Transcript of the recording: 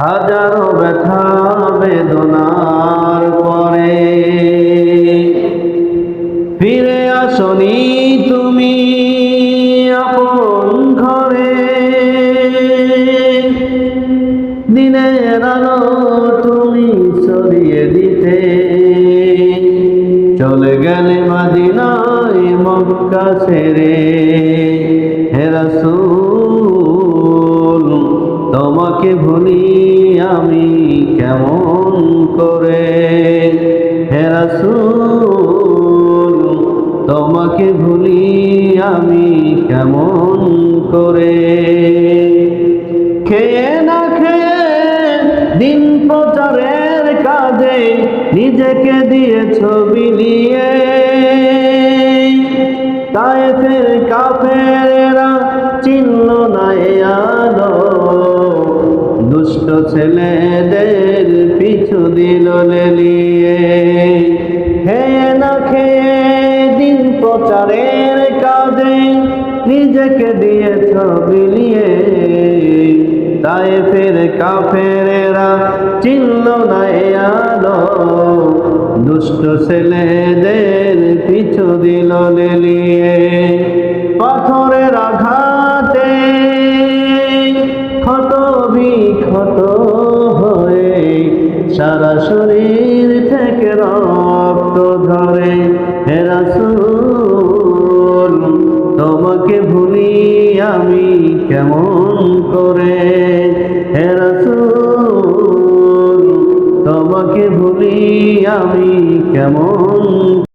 হাজারো ব্যথা, বেদনার পরে। ফিরে আসনি তুমি আপন ঘরে। দিনের আলো তুমি সরিয়ে দিতে। চলে গেলে মাদিনায় মক্কা ছেড়ে। তোমাকে ভুলি আমি কেমন করে? হে রাসূল, তোমাকে ভুলি আমি কেমন করে? খেয়ে না খেয়ে দিন প্রচারের কাজে নিজেকে দিয়েছ বিলিয়ে তাই ফের কাফেরা চিহ্ন ছেলেদের পিছু দিল লেলিয়ে। খেয়ে না খেয়ে দিন প্রচারের কাজে নিজেকে দিয়েছ বিলিয়ে তাই ফের কাফেরেরা চিহ্ন নাই আলো। দুষ্ট ছেলেদের পিছু দিল লেলিয়ে। পাথরের আঘাতে ক্ষত সারা শরীর থেকে রক্ত ধরে। হেরা রাসূল, তোমাকে ভুলি আমি কেমন করে? হেরা রাসূল, তোমাকে ভুলি আমি কেমন